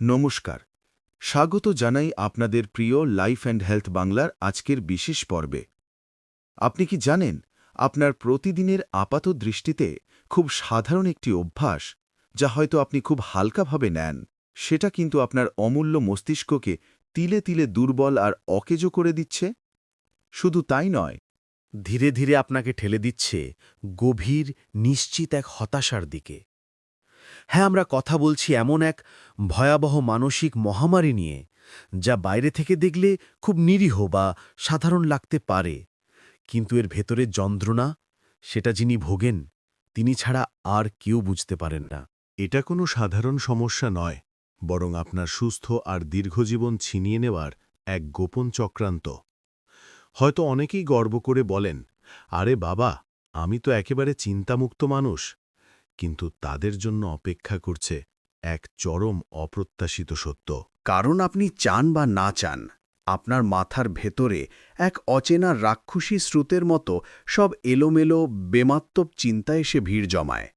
নমস্কার। স্বাগত জানাই আপনাদের প্রিয় লাইফ অ্যান্ড হেলথ বাংলার আজকের বিশেষ পর্বে। আপনি কি জানেন, আপনার প্রতিদিনের আপাত দৃষ্টিতে খুব সাধারণ একটি অভ্যাস, যা হয়তো আপনি খুব হালকাভাবে নেন? সেটা কিন্তু আপনার অমূল্য মস্তিষ্ককে তিলে তিলে দুর্বল আর অকেজো করে দিচ্ছে? শুধু তাই নয়, ধীরে ধীরে আপনাকে ঠেলে দিচ্ছে গভীর, নিশ্চিত এক হতাশার দিকে। হ্যাঁ আমরা কথা বলছি এমন এক ভয়াবহ মানসিক মহামারী নিয়ে, যা বাইরে থেকে দেখলে খুব নিরীহ বা সাধারণ লাগতে পারে। কিন্তু এর ভেতরে যন্ত্রণা, সেটা যিনি ভোগেন, তিনি ছাড়া আর কেউ বুঝতে পারেন না। এটা কোনো সাধারণ সমস্যা নয়, বরং আপনার সুস্থ আর দীর্ঘজীবন ছিনিয়ে নেওয়ার এক গোপন চক্রান্ত। হয়তো অনেকেই গর্ব করে বলেন, আরে বাবা, আমি তো একেবারে চিন্তামুক্ত মানুষ। কিন্তু তাদের জন্য অপেক্ষা করছে এক চরম অপ্রত্যাশিত সত্য। কারণ আপনি চান বা না চান আপনার মাথার ভেতরে এক অচেনা রাক্ষসী স্রোতের মতো সব এলোমেলো বেমাত্মক চিন্তা এসে ভিড় জমায়।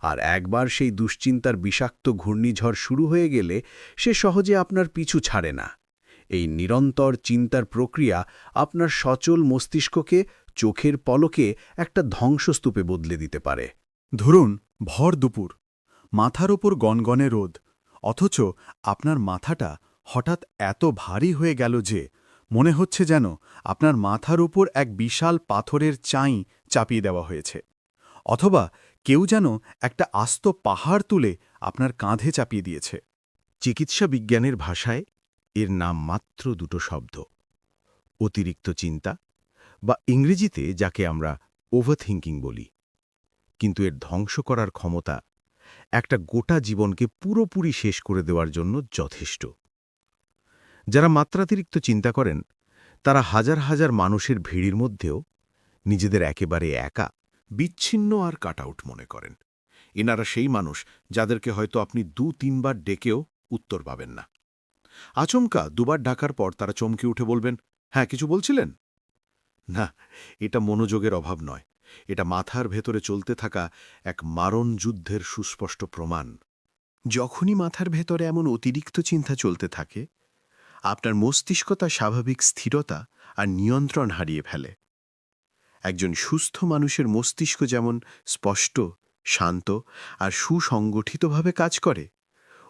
আর একবার সেই দুশ্চিন্তার বিষাক্ত ঘূর্ণিঝড় শুরু হয়ে গেলে সে সহজে আপনার পিছু ছাড়ে না। এই নিরন্তর চিন্তার প্রক্রিয়া আপনার সচল মস্তিষ্ককে চোখের পলকে একটা ধ্বংসস্তূপে বদলে দিতে পারে। ধরুন ভর দুপুর। মাথার ওপর গনগনে রোদ। অথচ আপনার মাথাটা হঠাৎ এত ভারী হয়ে গেল যে মনে হচ্ছে যেন আপনার মাথার উপর এক বিশাল পাথরের চাই চাপিয়ে দেওয়া হয়েছে। অথবা কেউ যেন একটা আস্ত পাহাড় তুলে আপনার কাঁধে চাপিয়ে দিয়েছে। চিকিৎসা বিজ্ঞানের ভাষায় এর নাম মাত্র দুটো শব্দ। অতিরিক্ত চিন্তা বা ইংরেজিতে যাকে আমরা ওভারথিঙ্কিং বলি। কিন্তু এর ধ্বংস করার ক্ষমতা একটা গোটা জীবনকে পুরোপুরি শেষ করে দেওয়ার জন্য যথেষ্ট। যারা মাত্রাতিরিক্ত চিন্তা করেন, তারা হাজার হাজার মানুষের ভিড়ের মধ্যেও নিজেদের একেবারে একা, বিচ্ছিন্ন আর কাটআউট মনে করেন। এনারা সেই মানুষ যাদেরকে হয়তো আপনি দু, তিনবার ডেকেও উত্তর পাবেন না। আচমকা দুবার ডাকার পর তারা চমকে উঠে বলবেন হ্যাঁ কিছু বলছিলেন? না, এটা মনোযোগের অভাব নয়। এটা মাথার ভেতরে চলতে থাকা এক মারণ যুদ্ধের সুস্পষ্ট প্রমাণ। যখনই মাথার ভেতরে এমন অতিরিক্ত চিন্তা চলতে থাকে, আপনার মস্তিষ্ক তার স্বাভাবিক স্থিরতা আর নিয়ন্ত্রণ হারিয়ে ফেলে। একজন সুস্থ মানুষের মস্তিষ্ক যেমন স্পষ্ট, শান্ত আর সুসংগঠিতভাবে কাজ করে,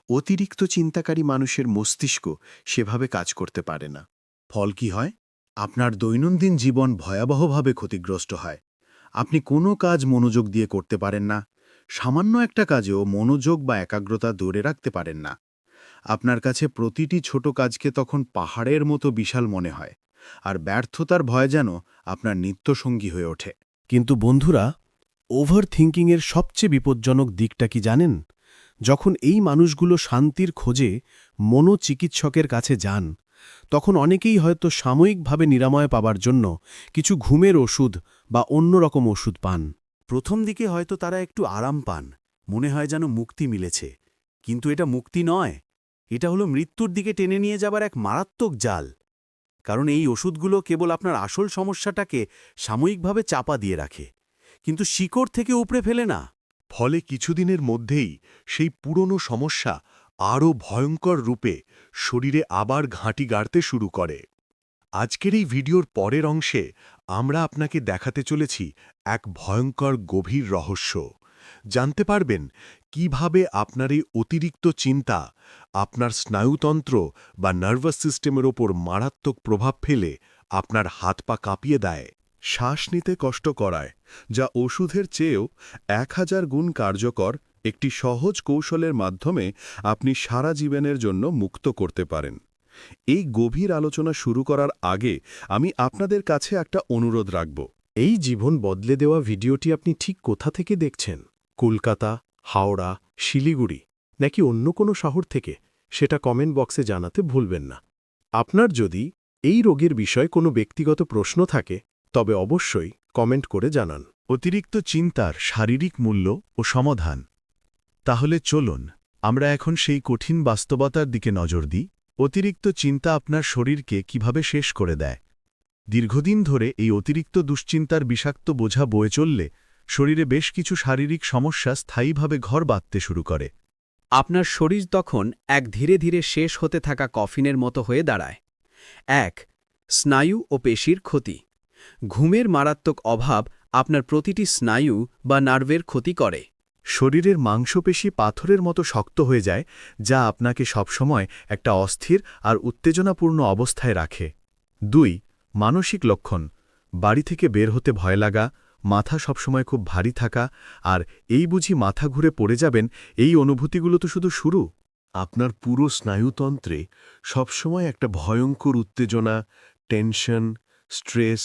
অতিরিক্ত চিন্তাকারী মানুষের মস্তিষ্ক সেভাবে কাজ করতে পারে না। ফল কি হয়? আপনার দৈনন্দিন জীবন ভয়াবহভাবে ক্ষতিগ্রস্ত হয়। আপনি কোনো কাজ মনোযোগ দিয়ে করতে পারেন না। সামান্য একটা কাজেও মনোযোগ বা একাগ্রতা ধরে রাখতে পারেন না। আপনার কাছে প্রতিটি ছোট কাজকে তখন পাহাড়ের মতো বিশাল মনে হয়, আর ব্যর্থতার ভয় যেন আপনার নিত্যসঙ্গী হয়ে ওঠে। কিন্তু বন্ধুরা ওভার থিঙ্কিংয়ের সবচেয়ে বিপজ্জনক দিকটা কি জানেন? যখন এই মানুষগুলো শান্তির খোঁজে মনোচিকিৎসকের কাছে যান, তখন অনেকেই হয়তো সাময়িকভাবে নিরাময় পাবার জন্য কিছু ঘুমের ওষুধ বা অন্য রকম ওষুধ পান। প্রথম দিকে হয়তো তারা একটু আরাম পান, মনে হয় যেন মুক্তি মিলেছে। কিন্তু এটা মুক্তি নয়। এটা হলো মৃত্যুর দিকে টেনে নিয়ে যাবার এক মারাত্মক জাল। কারণ এই ওষুধগুলো কেবল আপনার আসল সমস্যাটাকে সাময়িকভাবে চাপা দিয়ে রাখে। কিন্তু শিকড় থেকে উপড়ে ফেলে না। ফলে কিছুদিনের মধ্যেই সেই পুরনো সমস্যা আরও ভয়ঙ্কর রূপে শরীরে আবার ঘাঁটি গাড়তে শুরু করে। আজকের এই ভিডিওর পরের অংশে আমরা আপনাকে দেখাতে চলেছি এক ভয়ঙ্কর গভীর রহস্য। জানতে পারবেন কীভাবে আপনার এই অতিরিক্ত চিন্তা, আপনার স্নায়ুতন্ত্র বা নার্ভাস সিস্টেমের ওপর মারাত্মক প্রভাব ফেলে আপনার হাত পা কাঁপিয়ে দেয়। শ্বাস নিতে কষ্ট করায়, যা ওষুধের চেয়েও এক হাজার গুণ কার্যকর একটি সহজ কৌশলের মাধ্যমে আপনি সারা জীবনের জন্য মুক্ত করতে পারেন। এই গভীর আলোচনা শুরু করার আগে আমি আপনাদের কাছে একটা অনুরোধ রাখব। এই জীবন বদলে দেওয়া ভিডিওটি আপনি ঠিক কোথা থেকে দেখছেন? কলকাতা, হাওড়া, শিলিগুড়ি, নাকি অন্য কোনো শহর থেকে? সেটা কমেন্ট বক্সে জানাতে ভুলবেন না। আপনার যদি এই রোগের বিষয়ে কোনো ব্যক্তিগত প্রশ্ন থাকে, তবে অবশ্যই কমেন্ট করে জানান। অতিরিক্ত চিন্তার শারীরিক মূল্য ও সমাধান। তাহলে চলুন, আমরা এখন সেই কঠিন বাস্তবতার দিকে নজর দিই। অতিরিক্ত চিন্তা আপনার শরীরকে কীভাবে শেষ করে দেয়? দীর্ঘদিন ধরে এই অতিরিক্ত দুশ্চিন্তার বিষাক্ত বোঝা বয়ে চললে শরীরে বেশ কিছু শারীরিক সমস্যা স্থায়ীভাবে ঘর বাঁধতে শুরু করে। আপনার শরীর তখন এক ধীরে ধীরে শেষ হতে থাকা কফিনের মতো হয়ে দাঁড়ায়। এক, স্নায়ু ও পেশির ক্ষতি। ঘুমের মারাত্মক অভাব আপনার প্রতিটি স্নায়ু বা নার্ভের ক্ষতি করে। শরীরের মাংসপেশি পাথরের মতো শক্ত হয়ে যায়, যা আপনাকে সবসময় একটা অস্থির আর উত্তেজনাপূর্ণ অবস্থায় রাখে। দুই, মানসিক লক্ষণ। বাড়ি থেকে বের হতে ভয় লাগা, মাথা সবসময় খুব ভারী থাকা, আর এই বুঝি মাথা ঘুরে পড়ে যাবেন, এই অনুভূতিগুলো তো শুধু শুরু। আপনার পুরো স্নায়ুতন্ত্রে সবসময় একটা ভয়ঙ্কর উত্তেজনা, টেনশন, স্ট্রেস,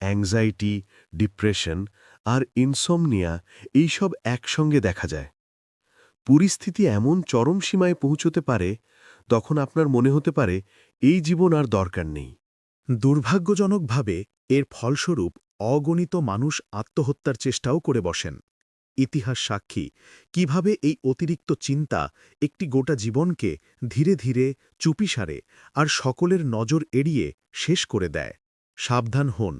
অ্যাংজাইটি, ডিপ্রেশন আর ইনসমনিয়া এইসব একসঙ্গে দেখা যায়। পরিস্থিতি এমন চরম সীমায় পৌঁছতে পারে, তখন আপনার মনে হতে পারে, এই জীবন আর দরকার নেই। দুর্ভাগ্যজনকভাবে, এর ফলস্বরূপ অগণিত মানুষ আত্মহত্যার চেষ্টাও করে বসেন। ইতিহাস সাক্ষী, কীভাবে এই অতিরিক্ত চিন্তা একটি গোটা জীবনকে ধীরে ধীরে চুপিসারে আর সকলের নজর এড়িয়ে শেষ করে দেয়। সাবধান হন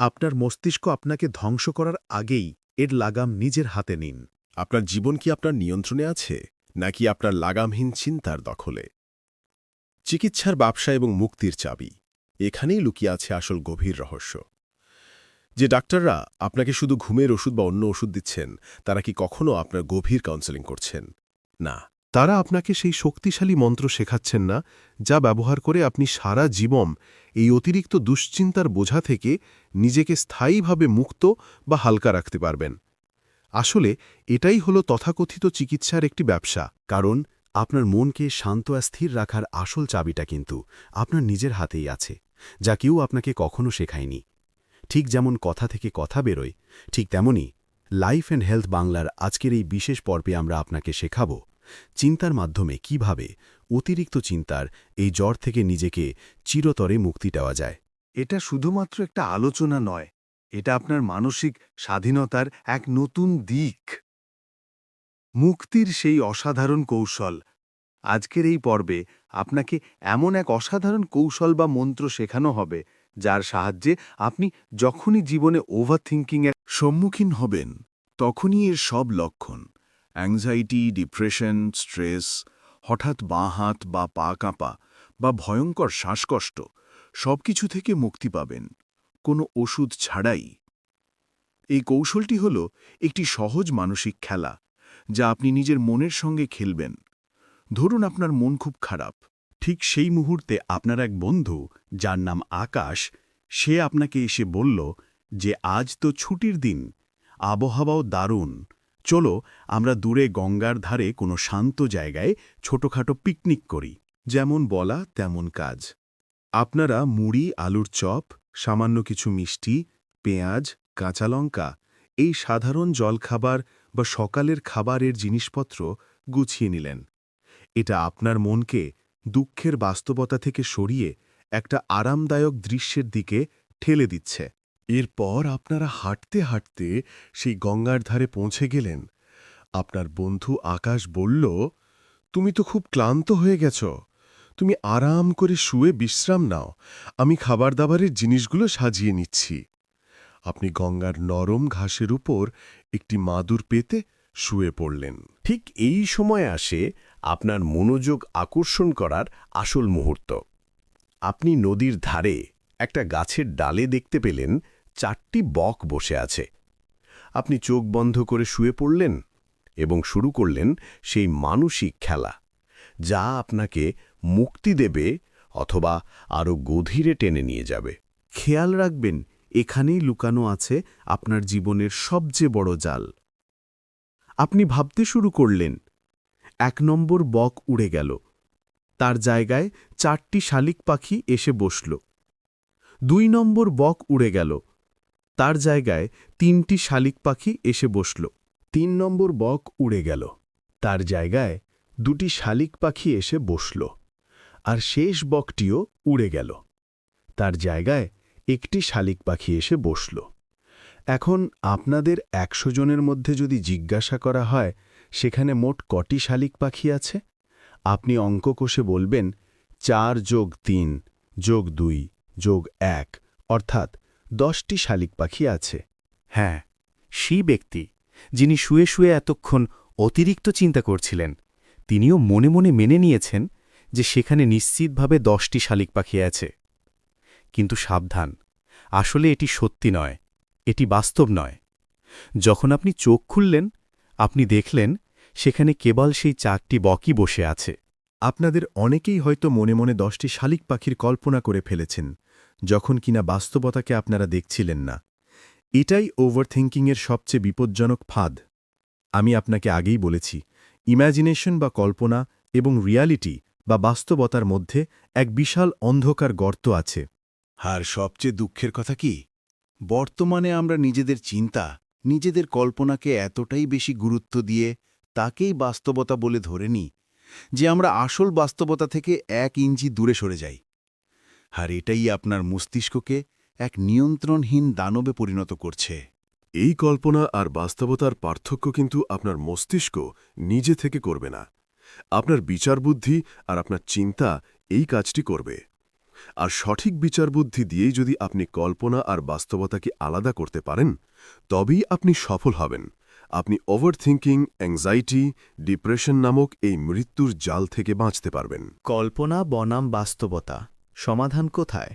আপনার মস্তিষ্ক আপনাকে ধ্বংস করার আগেই এর লাগাম নিজের হাতে নিন। আপনার জীবন কি আপনার নিয়ন্ত্রণে আছে, নাকি আপনার লাগামহীন চিন্তার দখলে? চিকিৎসার ব্যবসা এবং মুক্তির চাবি, এখানেই লুকিয়ে আছে আসল গভীর রহস্য। যে ডাক্তাররা আপনাকে শুধু ঘুমের ওষুধ বা অন্য ওষুধ দিচ্ছেন, তারা কি কখনো আপনার গভীর কাউন্সেলিং করছেন? না। তারা আপনাকে সেই শক্তিশালী মন্ত্র শেখাচ্ছেন না, যা ব্যবহার করে আপনি সারা জীবন এই অতিরিক্ত দুশ্চিন্তার বোঝা থেকে নিজেকে স্থায়ীভাবে মুক্ত বা হালকা রাখতে পারবেন। আসলে এটাই হলো তথাকথিত চিকিৎসার একটি ব্যবসা, কারণ আপনার মনকে শান্ত আর স্থির রাখার আসল চাবিটা কিন্তু আপনার নিজের হাতেই আছে, যা কেউ আপনাকে কখনো শেখায়নি। ঠিক যেমন কথা থেকে কথা বেরোয়, ঠিক তেমনি লাইফ অ্যান্ড হেলথ বাংলার আজকের এই বিশেষ পর্বে আমরা আপনাকে শেখাব। চিন্তার মাধ্যমে কীভাবে অতিরিক্ত চিন্তার এই জ্বর থেকে নিজেকে চিরতরে মুক্তি দেওয়া যায়। এটা শুধুমাত্র একটা আলোচনা নয়, এটা আপনার মানসিক স্বাধীনতার এক নতুন দিক। মুক্তির সেই অসাধারণ কৌশল। আজকের এই পর্বে আপনাকে এমন এক অসাধারণ কৌশল বা মন্ত্র শেখানো হবে, যার সাহায্যে আপনি যখনই জীবনে ওভারথিঙ্কিংয়ের সম্মুখীন হবেন, তখনই এর সব লক্ষণ। অ্যাংজাইটি ডিপ্রেশন স্ট্রেস হঠাৎ বাঁ হাত বা পা কাঁপা বা ভয়ঙ্কর শ্বাসকষ্ট, সবকিছু থেকে মুক্তি পাবেন। কোনো ওষুধ ছাড়াই। এই কৌশলটি হল একটি সহজ মানসিক খেলা, যা আপনি নিজের মনের সঙ্গে খেলবেন। ধরুন আপনার মন খুব খারাপ। ঠিক সেই মুহূর্তে আপনার এক বন্ধু, যার নাম আকাশ, সে আপনাকে এসে বলল যে, আজ তো ছুটির দিন। আবহাওয়াও দারুণ। চলো আমরা দূরে গঙ্গার ধারে কোনো শান্ত জায়গায় ছোটখাটো পিকনিক করি। যেমন বলা তেমন কাজ। আপনারা মুড়ি, আলুর চপ, সামান্য কিছু মিষ্টি, পেঁয়াজ, কাঁচা লঙ্কা, এই সাধারণ জলখাবার বা সকালের খাবারের জিনিসপত্র গুছিয়ে নিলেন। এটা আপনার মনকে দুঃখের বাস্তবতা থেকে সরিয়ে একটা আরামদায়ক দৃশ্যের দিকে ঠেলে দিচ্ছে। এরপর আপনারা হাঁটতে হাঁটতে সেই গঙ্গার ধারে পৌঁছে গেলেন। আপনার বন্ধু আকাশ বলল, তুমি তো খুব ক্লান্ত হয়ে গেছ। তুমি আরাম করে শুয়ে বিশ্রাম নাও। আমি খাবার দাবারের জিনিসগুলো সাজিয়ে নিচ্ছি। আপনি গঙ্গার নরম ঘাসের উপর একটি মাদুর পেতে শুয়ে পড়লেন। ঠিক এই সময় আসে আপনার মনোযোগ আকর্ষণ করার আসল মুহূর্ত। আপনি নদীর ধারে একটা গাছের ডালে দেখতে পেলেন চারটি বক বসে আছে। আপনি চোখ বন্ধ করে শুয়ে পড়লেন এবং শুরু করলেন সেই মানসিক খেলা, যা আপনাকে মুক্তি দেবে অথবা আরও গভীরে টেনে নিয়ে যাবে। খেয়াল রাখবেন, এখানেই লুকানো আছে আপনার জীবনের সবচেয়ে বড় জাল। আপনি ভাবতে শুরু করলেন, এক নম্বর বক উড়ে গেল। তার জায়গায় চারটি শালিক পাখি এসে বসল। দুই নম্বর বক উড়ে গেল। তার জায়গায় তিনটি শালিক পাখি এসে বসল। তিন নম্বর বক উড়ে গেল। তার জায়গায় দুটি শালিক পাখি এসে বসল। আর শেষ বকটিও উড়ে গেল। তার জায়গায় একটি শালিক পাখি এসে বসল। এখন আপনাদের একশো জনের মধ্যে যদি জিজ্ঞাসা করা হয়, সেখানে মোট কটি শালিক পাখি আছে? আপনি অঙ্ক কষে বলবেন, চার যোগ তিন যোগ দুই যোগ এক, অর্থাৎ দশটি শালিক পাখি আছে। হ্যাঁ সেই ব্যক্তি যিনি শুয়ে শুয়ে এতক্ষণ অতিরিক্ত চিন্তা করছিলেন, তিনিও মনে মনে মেনে নিয়েছেন যে সেখানে নিশ্চিতভাবে দশটি শালিক পাখি আছে। কিন্তু সাবধান, আসলে এটি সত্যি নয়, এটি বাস্তব নয়। যখন আপনি চোখ খুললেন, আপনি দেখলেন সেখানে কেবল সেই চারটি বকই বসে আছে। আপনাদের অনেকেই হয়তো মনে মনে দশটি শালিক পাখির কল্পনা করে ফেলেছেন যখন কিনা বাস্তবতাকে আপনারা দেখছিলেন না। এটাই ওভারথিঙ্কিংয়ের সবচেয়ে বিপজ্জনক ফাঁদ। আমি আপনাকে আগেই বলেছি ইম্যাজিনেশন বা কল্পনা এবং রিয়ালিটি বা বাস্তবতার মধ্যে এক বিশাল অন্ধকার গর্ত আছে। আর সবচেয়ে দুঃখের কথা কি? বর্তমানে আমরা নিজেদের চিন্তা, নিজেদের কল্পনাকে এতটাই বেশি গুরুত্ব দিয়ে তাকেই বাস্তবতা বলে ধরে নিই যে আমরা আসল বাস্তবতা থেকে এক ইঞ্চি দূরে সরে যাই। আর এটাই আপনার মস্তিষ্ককে এক নিয়ন্ত্রণহীন দানবে পরিণত করছে। এই কল্পনা আর বাস্তবতার পার্থক্য কিন্তু আপনার মস্তিষ্ক নিজে থেকে করবে না। আপনার বিচারবুদ্ধি আর আপনার চিন্তা এই কাজটি করবে। আর সঠিক বিচারবুদ্ধি দিয়েই যদি আপনি কল্পনা আর বাস্তবতাকে আলাদা করতে পারেন তবেই আপনি সফল হবেন। আপনি ওভারথিঙ্কিং অ্যাংজাইটি ডিপ্রেশন নামক এই মৃত্যুর জাল থেকে বাঁচতে পারবেন। কল্পনা বনাম বাস্তবতা। সমাধান কোথায়?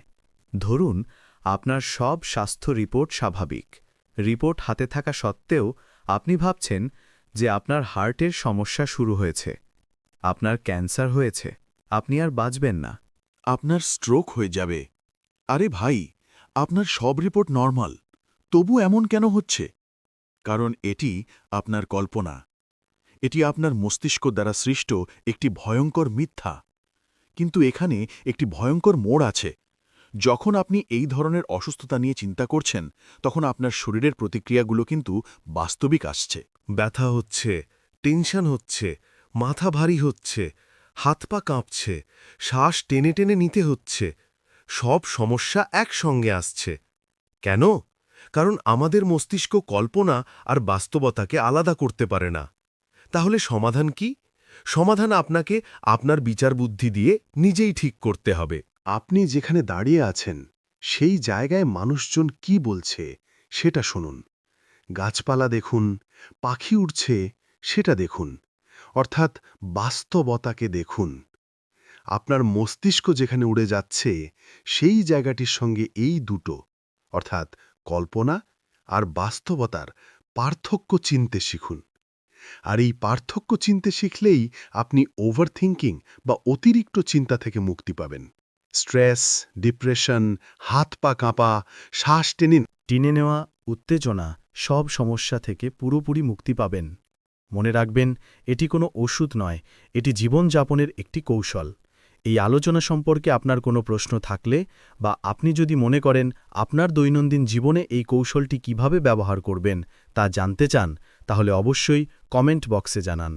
ধরুন, আপনার সব স্বাস্থ্য রিপোর্ট স্বাভাবিক। রিপোর্ট হাতে থাকা সত্ত্বেও আপনি ভাবছেন যে আপনার হার্টের সমস্যা শুরু হয়েছে। আপনার ক্যান্সার হয়েছে। আপনি আর বাঁচবেন না। আপনার স্ট্রোক হয়ে যাবে। আরে ভাই, আপনার সব রিপোর্ট নর্মাল। তবু এমন কেন হচ্ছে? কারণ এটি আপনার কল্পনা। এটি আপনার মস্তিষ্ক দ্বারা সৃষ্ট একটি ভয়ঙ্কর মিথ্যা। কিন্তু এখানে একটি ভয়ঙ্কর মোড় আছে। যখন আপনি এই ধরনের অসুস্থতা নিয়ে চিন্তা করছেন, তখন আপনার শরীরের প্রতিক্রিয়াগুলো কিন্তু বাস্তবিক আসছে। ব্যথা হচ্ছে, টেনশন হচ্ছে, মাথা ভারী হচ্ছে, হাত পা কাঁপছে, শ্বাস টেনে টেনে নিতে হচ্ছে, সব সমস্যা একসঙ্গে আসছে। কেন? কারণ আমাদের মস্তিষ্ক কল্পনা আর বাস্তবতাকে আলাদা করতে পারে না। তাহলে সমাধান কি? সমাধান আপনাকে আপনার বিচার বুদ্ধি দিয়ে নিজেই ঠিক করতে হবে। আপনি যেখানে দাঁড়িয়ে আছেন, সেই জায়গায় মানুষজন কি বলছে, সেটা শুনুন। গাছপালা দেখুন, পাখি উঠছে সেটা দেখুন। অর্থাৎ বাস্তবতাকে দেখুন। আপনার মস্তিষ্ক যেখানে উড়ে যাচ্ছে, সেই জায়গাটির সঙ্গে এই দুটো, অর্থাৎ কল্পনা আর বাস্তবতার পার্থক্য চিনতে শিখুন। আর এই পার্থক্য চিনতে শিখলেই আপনি ওভারথিঙ্কিং বা অতিরিক্ত চিন্তা থেকে মুক্তি পাবেন। স্ট্রেস, ডিপ্রেশন, হাত পা কাঁপা, শ্বাস টেনে টেনে নেওয়া, উত্তেজনা সব সমস্যা থেকে পুরোপুরি মুক্তি পাবেন। মনে রাখবেন, এটি কোনো ওষুধ নয়, এটি জীবনযাপনের একটি কৌশল। এই আলোচনা সম্পর্কে আপনার কোনো প্রশ্ন থাকলে বা আপনি যদি মনে করেন আপনার দৈনন্দিন জীবনে এই কৌশলটি কীভাবে ব্যবহার করবেন তা জানতে চান তাহলে অবশ্যই কমেন্ট বক্সে জানান।